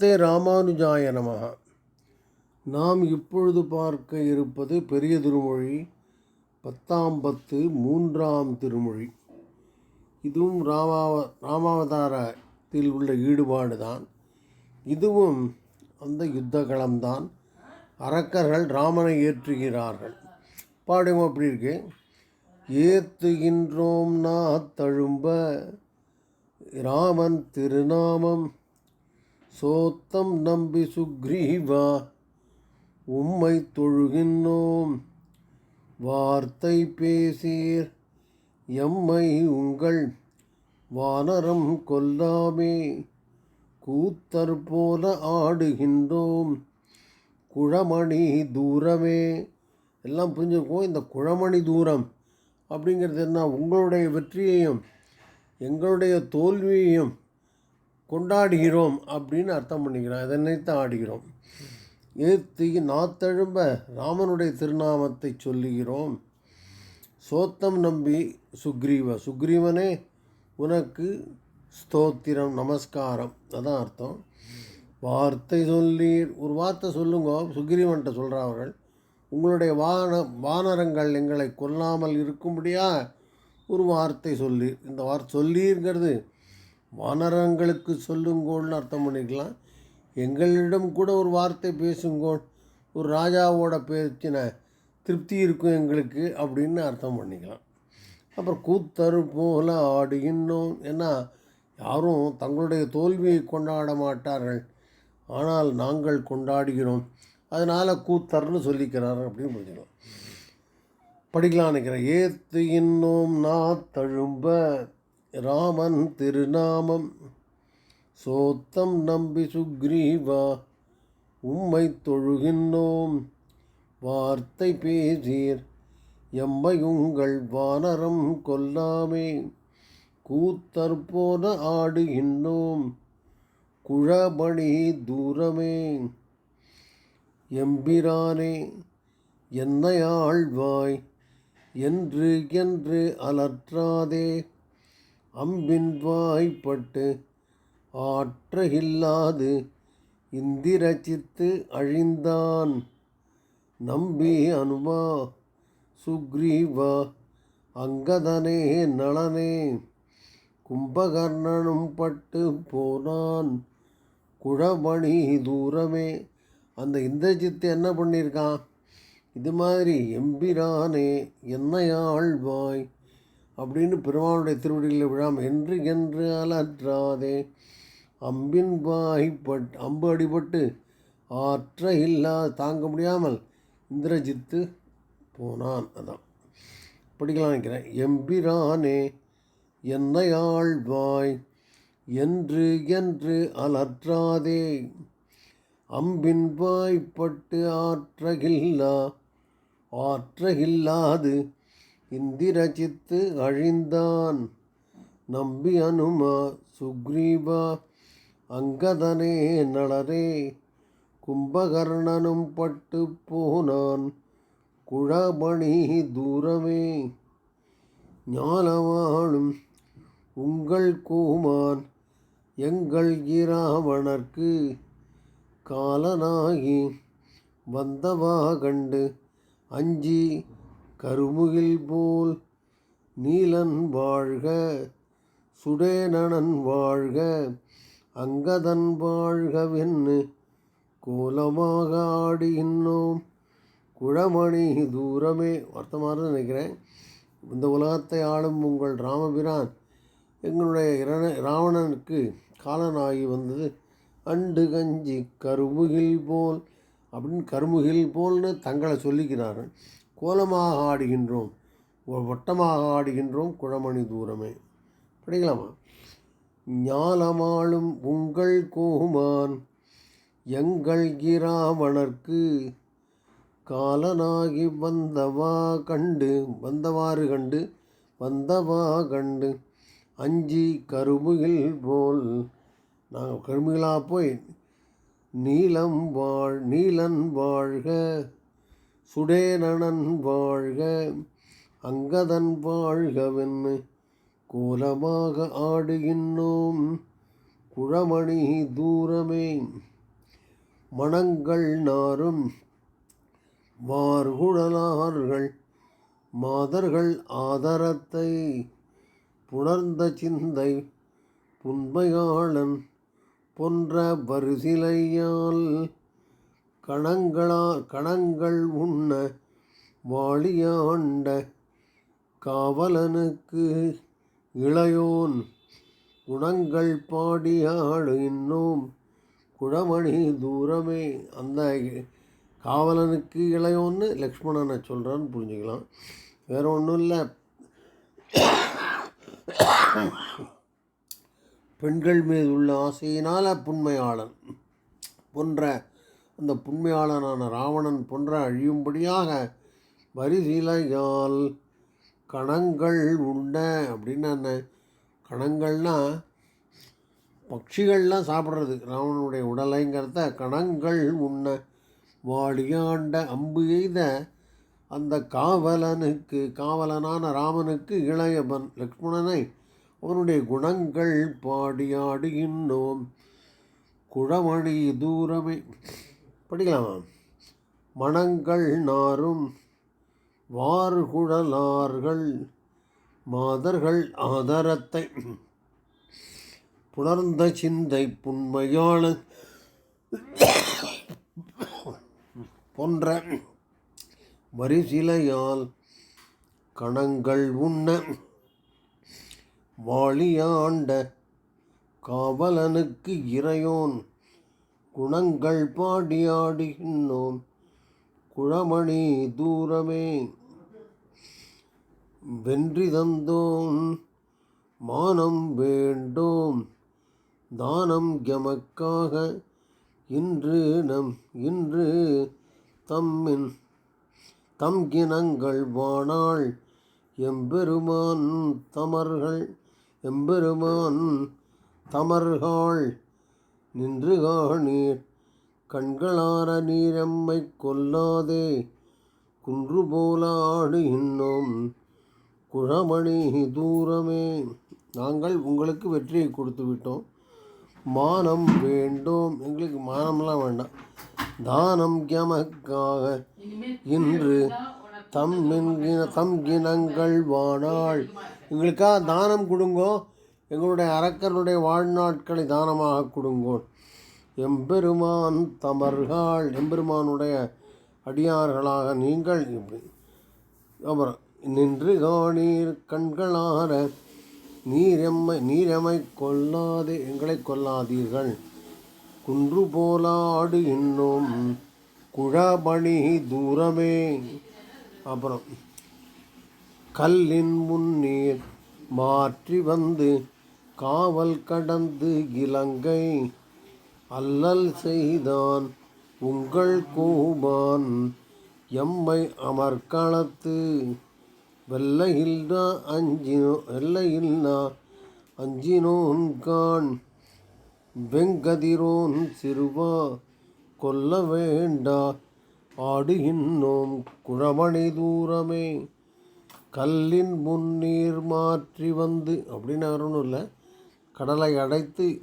தே ராமானுஜாய நமக நாம் இப்பொழுது பார்க்க இருப்பது பெரிய திருமொழி பத்தாம் பத்து மூன்றாம் திருமொழி. இதுவும் ராமாவ ராமாவதாரத்தில் உள்ள ஈடுபாடு தான் இதுவும் அந்த யுத்த களம்தான் அரக்கர்கள் ராமனை ஏற்றுகிறார்கள். பாடுவோம் அப்படி இருக்கு. ஏத்துகின்றோம் நா தழும்ப ராமன் திருநாமம் சோத்தம் நம்பி சுக்ரீவா உம்மை தொழுகின்றோம். வார்த்தை பேசீர் எம்மை உங்கள் வானரம் கொல்லாமே. கூத்தர் போல ஆடுகின்றோம் குழமணி தூரமே. எல்லாம் புரிஞ்சுக்கோ இந்த குழமணி தூரம் அப்படிங்கிறது என்ன? உங்களுடைய வெற்றியையும் எங்களுடைய தோல்வியையும் கொண்டாடுகிறோம் அப்படின்னு அர்த்தம் பண்ணிக்கிறோம் இதை நினைத்தான் ஆடுகிறோம். ஏத்தி நாத்தழும்ப ராமனுடைய திருநாமத்தை சொல்லுகிறோம். சோத்தம் நம்பி சுக்ரீவ. சுக்ரீவனே உனக்கு ஸ்தோத்திரம் நமஸ்காரம். அதான் அர்த்தம். வார்த்தை சொல்லி ஒரு வார்த்தை சொல்லுங்க. சுக்ரீவன்ட்ட சொல்கிறார்கள் உங்களுடைய வான வானரங்கள் எங்களை கொல்லாமல் இருக்கும்படியா ஒரு வார்த்தை சொல்லி இந்த வார்த்தை சொல்லிங்கிறது வானரங்களுக்கு சொல்லுங்கோள்னு அர்த்தம் பண்ணிக்கலாம். எங்களிடம் கூட ஒரு வார்த்தை பேசுங்கோள். ஒரு ராஜாவோட பேச்சின திருப்தி இருக்கும் எங்களுக்கு அப்படின்னு அர்த்தம் பண்ணிக்கலாம். அப்புறம் கூத்தரு போல ஆடுகின்றோம். ஏன்னா யாரும் தங்களுடைய தோல்வியை கொண்டாட மாட்டார்கள். ஆனால் நாங்கள் கொண்டாடுகிறோம். அதனால் கூத்தர்னு சொல்லிக்கிறார் அப்படின்னு புரிஞ்சுக்கலாம். படிக்கலாம் நினைக்கிறேன். ஏத்து இன்னும் நா தழும்ப ராமன் திருநாமம். சோத்தம் நம்பி சுக்ரீவா உம்மை தொழுகின்றோம். வார்த்தை பேசீர் எம்மை உங்கள் வானரம் கொல்லாமே. கூத்தர் போல ஆடுகின்றோம் குழபணி தூரமே. எம்பிரானே என்னை ஆழ்வாய் என்று என்று அலற்றாதே. அம்பின் வாய்ப்பட்டு ஆற்ற இல்லாது இந்திரச்சித்து அழிந்தான். நம்பி அனுமா சுக்ரீவா அங்கதனே நளனே கும்பகர்ணனும் பட்டு போனான். குழமணி தூரமே. அந்த இந்திரஜித்து என்ன பண்ணியிருக்கான்? இது மாதிரி எம்பிரானே என்னை ஆழ்வாய் அப்படின்னு பெருமானுடைய திருவடிகளில் விழாம் என்று என்று அலற்றாதே. அம்பின் வாய்ப்பட் அம்பு அடிபட்டு ஆற்ற இல்லா தாங்க முடியாமல் இந்திரஜித்து போனான். அதான். படிக்கலாம் நினைக்கிறேன். எம்பிரானே என்னை ஆழ்வாய் என்று என்று அலற்றாதே. அம்பின் வாய்ப்பட்டு ஆற்றகில்லா ஆற்றகில்லாது இந்திரஜித்து அழிந்தான். நம்பி அனுமா சுக்ரீவா அங்கதனே நளரே கும்பகர்ணனும் பட்டு போனான். குழமணி தூரமே ஞானவாளும் உங்கள் கூமான். எங்கள் இராவணர்க்கு காலனாகி வந்தவா கண்டு அஞ்சி கருமுகில் போல் நீலன் வாழ்க சுடேனனன் வாழ்க அங்கதன் வாழ்கவென்னு கோலமாக ஆடி இன்னோம் குழமணி தூரமே வருத்தமாக நினைக்கிறேன். இந்த உலகத்தை ஆளும் உங்கள் ராமபிரான் எங்களுடைய இரண ராவணனுக்கு காலனாகி வந்தது. அண்டு கஞ்சி கருமுகில் போல் அப்படின்னு கருமுகில் போல்னு தங்களை சொல்லிக்கிறார்கள். கோலமாக ஆடுகின்றோம். வட்டமாக ஆடுகின்றோம் குழமணி தூரமே. படிக்கலாமா? ஞாலமாளும் உங்கள் கோமான் எங்கள் கிராமணர்க்கு காலனாகி வந்தவா கண்டு வந்தவாறு கண்டு வந்தவா கண்டு அஞ்சி கருமுகில் போல் நாங்கள் கருமுகிலாக போய் நீலம் வாழ் நீலன் வாழ்க சுடேரணன் வாழ்க அங்கதன் வாழ்கவென்னு கோலமாக ஆடுகின்றோம். குழமணி தூரமே மணங்கள் நாரும் மார்குழலார்கள் மாதர்கள் ஆதரத்தை புணர்ந்த சிந்தை புன்மையாளன் போன்ற பரிசிலையால் கணங்களா கணங்கள் உண்ண வாழியாண்ட காவலனுக்கு இளையோன் குணங்கள் பாடியாடு இன்னும் குழமணி தூரமே. அந்த காவலனுக்கு இளையோன்னு லக்ஷ்மணனை சொல்கிறான்னு புரிஞ்சுக்கலாம். வேற ஒன்றும் இல்லை. பெண்கள் மீது உள்ள ஆசையினால் புண்மையாளன் போன்ற அந்த புண்மையாளனான ராவணன் போன்ற அழியும்படியாக வரிசீலையால் கணங்கள் உண்ட அப்படின்னு என்ன கணங்கள்னால் பட்சிகள்லாம் சாப்பிட்றது. ராவணனுடைய உடலைங்கிறத கணங்கள் உண்ண வாடியாண்ட அம்பு எய்த அந்த காவலனுக்கு காவலனான ராமனுக்கு இளையவன் லக்ஷ்மணனை அவனுடைய குணங்கள் பாடியாடுகின்றோம். குழமணி தூரமே படிக்கலாமா? மணங்கள் நாரும் வார்குழலார்கள் மாதர்கள் ஆதரத்தை. புணர்ந்த சிந்தை புண்மையான போன்ற வரிசிலையால் கணங்கள் உண்ண வாழியாண்ட காவலனுக்கு இறையோன் குணங்கள் பாடியாடுகின்றோம். குழமணி தூரமே வென்றி தந்தோம். மானம் வேண்டோம். தானம் எமக்காக இன்று நம் இன்று தம்மின் தம் இனங்கள் வாணாள் எம்பெருமான் தமர்கள் எம்பெருமான் தமர்கள் நின்று காணீர். கண்களார நீரெம்மை கொல்லாதே. குன்று போல ஆடுகின்றோம் குழமணி தூரமே. நாங்கள் உங்களுக்கு வெற்றியை கொடுத்து விட்டோம். மானம் வேண்டும். எங்களுக்கு மானம்லாம் வேண்டாம். தானம் எமக்காக. இன்று தம் தம் கினங்கள் வாணாள் எங்களுக்காக தானம் கொடுங்கோ. எங்களுடைய அரக்கனுடைய வாழ்நாட்களை தானமாக கொடுங்கோ எம்பெருமான் தமர்கள் எம்பெருமானுடைய அடியார்களாக நீங்கள் இப்படி அப்புறம் நின்று காணீர் கண்களார நீரெம்மை நீரெமை கொல்லாதே எங்களை கொல்லாதீர்கள். குன்று போலாடு இன்னும் குழபணி தூரமே. அப்புறம் கல்லின் முன்னீர் மாற்றி வந்து காவல் கடந்து இலங்கை அல்லல் செய்தான் உங்கள் கோபான். எம்மை அமர்க்களத்து வெள்ளையில்னா அஞ்சினோ வெள்ளையில்னா அஞ்சினோன் கான். வெங்கதிரோன் சிறுவா கொல்ல வேண்டா. ஆடுகின்றோம் குழமணி தூரமே. கல்லின் முன்னீர் மாற்றி வந்து அப்படின்னு வரணும் இல்லை. கடலை அடைத்து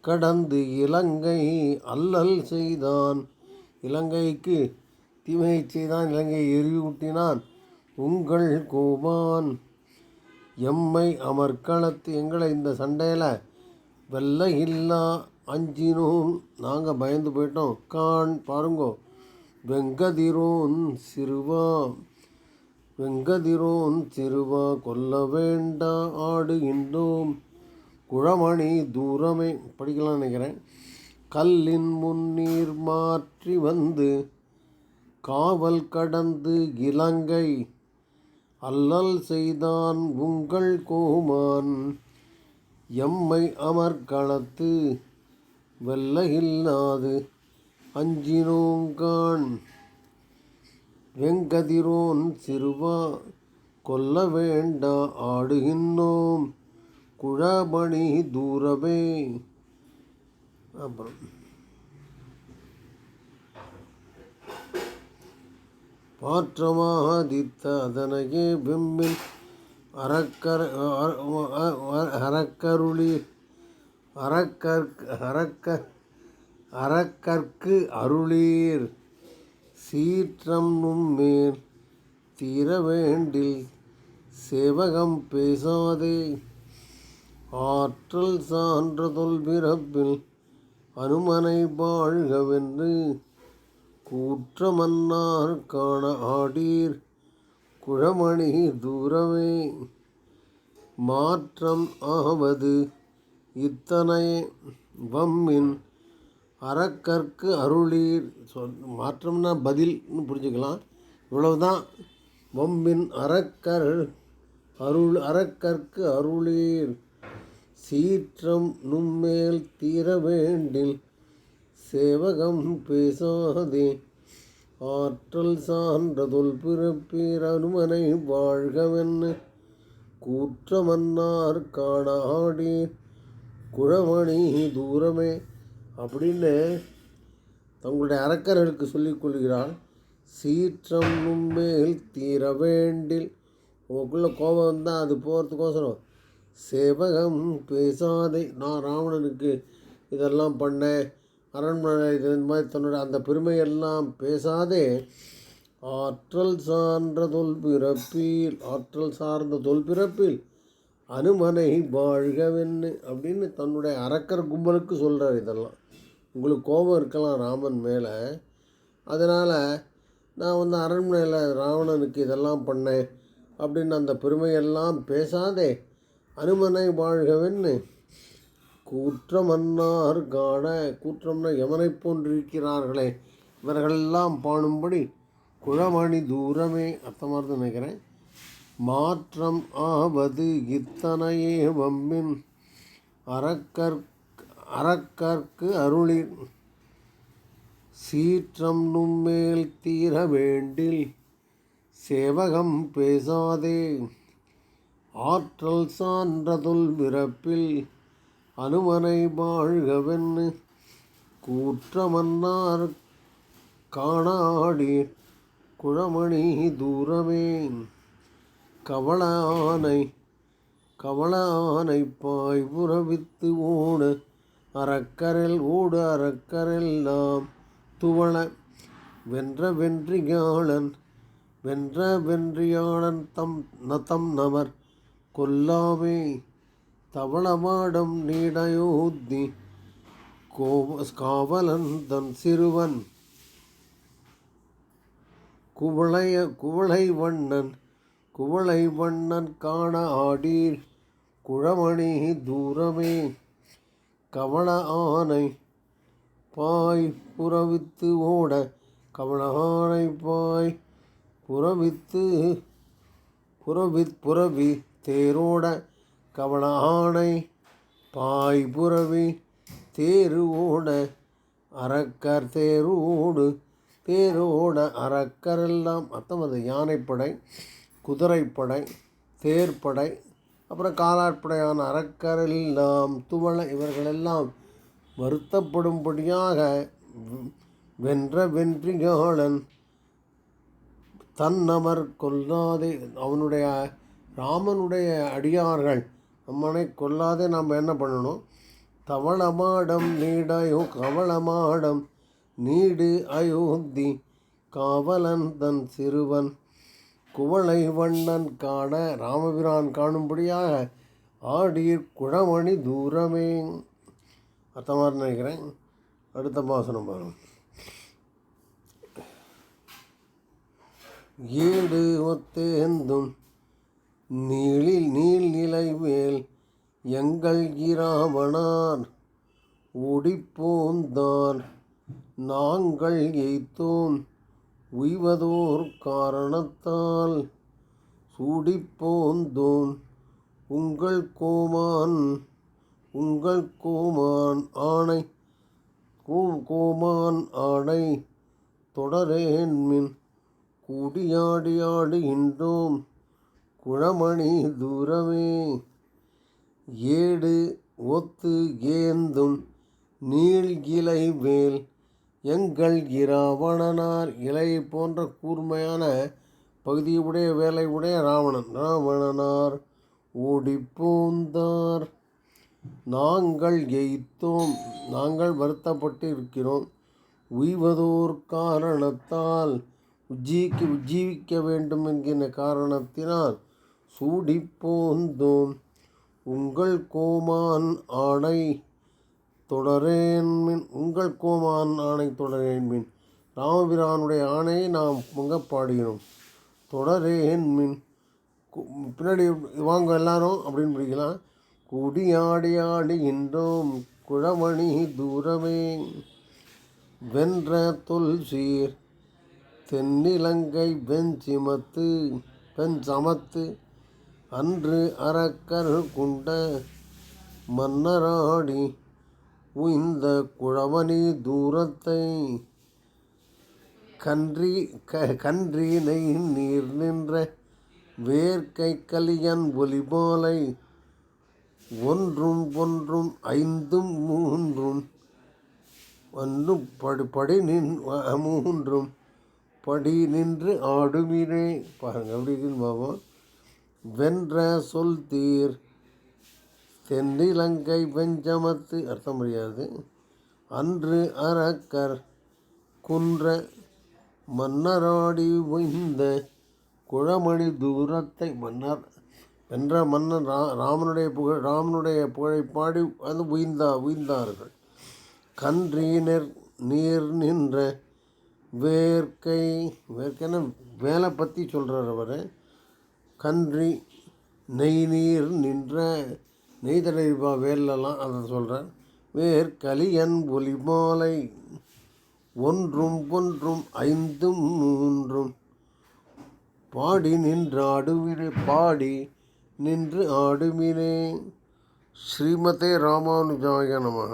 கடந்து இலங்கை அல்லல் செய்தான். இலங்கைக்கு தீமை செய்தான். இலங்கையை எரியூட்டினான் உங்கள் கோபான் எம்மை அமர்க்களத்து எங்களை இந்த சண்டையில் வெள்ள இல்லா அஞ்சினோம். நாங்கள் பயந்து போயிட்டோம். கான் பாருங்கோ. வெங்கதிரோன் சிறுவான். வெங்கதிரோன் திருவா கொல்ல வேண்டா ஆடுகின்றோம். குழமணி தூரமே. படிக்கலாம் நினைக்கிறேன். கல்லின் முன்னீர் மாற்றி வந்து காவல் கடந்து இலங்கை. அல்லல் செய்தான் உங்கள் கோமான். எம்மை அமர்க்களத்து வெள்ளையில்லாது அஞ்சினோங்கான். வெங்கதிரோன் சிறுவா கொல்ல வேண்டா ஆடுகின்றோம். குழபணி தூரமே. அப்புறம். பாற்றமாதித்த அதனையே வெம்மில் அறக்கர் அறக்கருளி அறக்கற் அறக்க அறக்கற்கு அருளீர். சீற்றம் நும்மேல் தீர வேண்டில் சேவகம் பேசாதே. ஆற்றல் சான்ற தொல்பிறப்பில் அனுமனை வாழ்கவென்று கூற்றமன்னார் காண ஆடீர் குழமணி தூரமே. மாற்றம் ஆவது இத்தனை வம்மின் அறக்கற்கு அருளீர். சொல் மாற்றம்னா பதில்னு புரிஞ்சுக்கலாம். இவ்வளவுதான். வம்பின் அறக்கர் அருள் அறக்கற்கு அருளீர். சீற்றம் நும்மேல் தீர வேண்டில் சேவகம் பேசாதே. ஆற்றல் சான்றதொல் பிறப்பீர் அனுமனை வாழ்கவென்ன கூற்றமன்னார் காடாடி குழமணி தூரமே அப்படின்னு தங்களுடைய அரக்கர்களுக்கு சொல்லிக் கொள்கிறாள் சீற்றம் மேல் தீர வேண்டில். உங்களுக்குள்ள கோபம் வந்தால் அது போகிறதுக்கோசரம் சேவகம் பேசாதே. நான் ராவணனுக்கு இதெல்லாம் பண்ணேன். அரண்மனை இது மாதிரி தன்னோட அந்த பெருமையெல்லாம் பேசாதே. ஆற்றல் சார்ந்த தொல்பிறப்பில் ஆற்றல் சார்ந்த தொல்பிறப்பில் அனுமனை வாழ்கவென்னு அப்படின்னு தன்னுடைய அரக்கர் கும்பலுக்கு சொல்கிறார் இதெல்லாம். உங்களுக்கு கோபம் இருக்கலாம் ராமன் மேலே. அதனால் நான் வந்து அரண்மனையில் ராவணனுக்கு இதெல்லாம் பண்ணேன் அப்படின்னு அந்த பெருமையெல்லாம் பேசாதே. அனுமனை வாழ்கவென்னு. கூற்றமன்னார் காண கூற்றம்னா எவனை போன்றிருக்கிறார்களே? இவர்களெல்லாம் பாணும்படி குழமணி தூரமே. அர்த்தமாக தான் நினைக்கிறேன். மாற்றம் ஆவது இத்தனையே வம்பின் அறக்கற் அறக்கற்கு அருளின் சீற்றம் நும்மேல் தீர வேண்டில் சேவகம் பேசாதே. ஆற்றல் சான்றதுல் பிறப்பில் அனுமனை வாழ்கவென்னு கூற்றமன்னார் காணாடி குழமணி தூரமே. கவளானை கவளானை பாய் புறவித்து ஓடு அறக்கரில் ஊடு அறக்கரில் நாம் துவள. வென்ற வென்றியாளன் வென்ற வென்றியாளன் தம் நதம் நவர். கொல்லாமே தவளமாடம் நீடயோத்தி கோவ காவலன் தன் சிறுவன். குவளைய குவளை வண்ணன் குவளை வண்ணன் காண ஆடீர். குழமணி தூரமே கவன ஆனை பாய் புறவித்து ஓட கவன ஆனை பாய் புறவித்து புறவித் புறவி தேரோட கவன ஆனை பாய் புறவி தேரு ஓட அறக்கர் தேரோடு தேரோட அறக்கரெல்லாம் அர்த்தம் அது யானைப்படை குதிரைப்படை தேர்ப்படை அப்புறம் காலாட்படையான அறக்கரெல்லாம் துவள இவர்களெல்லாம் வருத்தப்படும்படியாக வென்ற வென்றியாளன் தன்னமர் கொல்லாதே அவனுடைய ராமனுடைய அடியார்கள் நம்மனை கொல்லாதே நாம் என்ன பண்ணணும்? தவளமாடம் நீடயோ கவளமாடம் நீடு அயோத்தி காவலன் தன் சிறுவன் குவளை வண்ணன் காண ராமபிரான் காணும்படியாக ஆடீர் குழமணி தூரமே. அர்த்தமாக நினைக்கிறேன். அடுத்த பாசனம் பாருங்கள் ஏடு ஒத்தேந்தும் நீளில் நீள் நிலை மேல் எங்கள் இராவணார் ஓடிப்போந்தார் நாங்கள் எய்த்தோம் உய்வதோர் காரணத்தால் சூடிப்போந்தோன் உங்கள் கோமான் உங்கள் கோமான் ஆணை கோ கோமான் ஆணை தொடரேன்மின் கூடியாடி ஆடுகின்றோம் குழமணி தூரமே. ஏடு ஒத்து ஏந்தும் நீள்கிளை வேல் எங்கள் இராவணனார் இலை போன்ற கூர்மையான பகுதியுடைய வேலை உடைய ராவணன். ராவணனார் ஓடிப்போந்தார் நாங்கள் எய்த்தோம். நாங்கள் வருத்தப்பட்டு இருக்கிறோம் உய்வதோர் காரணத்தால் உஜ்ஜீக்கு உஜ்ஜீவிக்க வேண்டும் என்கிற காரணத்தினால் சூடிப்போந்தோம் உங்கள் கோமான் ஆடை தொடரேன்மின் உங்கள் கோமான் ஆணை தொடரேன்மின் ராமபிரானுடைய ஆணையை நாம் பொங்க பாடுகிறோம் தொடரேன்மின் பின்னாடி வாங்க எல்லாரும் அப்படின்னு பிடிக்கலாம் குடியாடி ஆடுகின்றோம் குழமணி தூரமே. வென்ற தொல் சீர். தென்னிலங்கை வெஞ்சிமத்து பெண் சமத்து. அன்று அரக்கர் குண்ட மன்னராடி உய்ந்த குழமணி தூரத்தை கன்றி க கன்றினை நீர் நின்ற வேர்க்கை கலியன் ஒலிபோலை ஒன்றும் ஒன்றும் ஐந்தும் மூன்றும் ஒன்றும் படி படி நின் மூன்றும் படி நின்று ஆடுமினே. பாருங்க அப்படி இருக்குன்னு வென்ற சொல் தீர் தென்னிலங்கை வெஞ்சமத்து அர்த்தம் முடியாது அன்று அரக்கர் குன்ற மன்னராடி உய்ந்த குழமணி தூரத்தை மன்னர் வென்ற மன்னன் ரா ராமனுடைய புகழ் ராமனுடைய புகழை பாடி வந்து உய்ந்தா உய்ந்தார்கள் கன்றீனர் நீர் நின்ற வேர்க்கை வேர்க்கைன்னா வேலை பற்றி சொல்கிறார் அவர். கன்றி நெய் நீர் நின்ற நெய் தடவிப்பா வேலெல்லாம் அதை சொல்கிறேன் வேர் கலியன் ஒலி மாலை ஒன்றும் ஒன்றும் ஐந்தும் மூன்றும். பாடி நின்று ஆடுவினே பாடி நின்று ஆடுமினே. ஸ்ரீமதே ராமானுஜாய நமः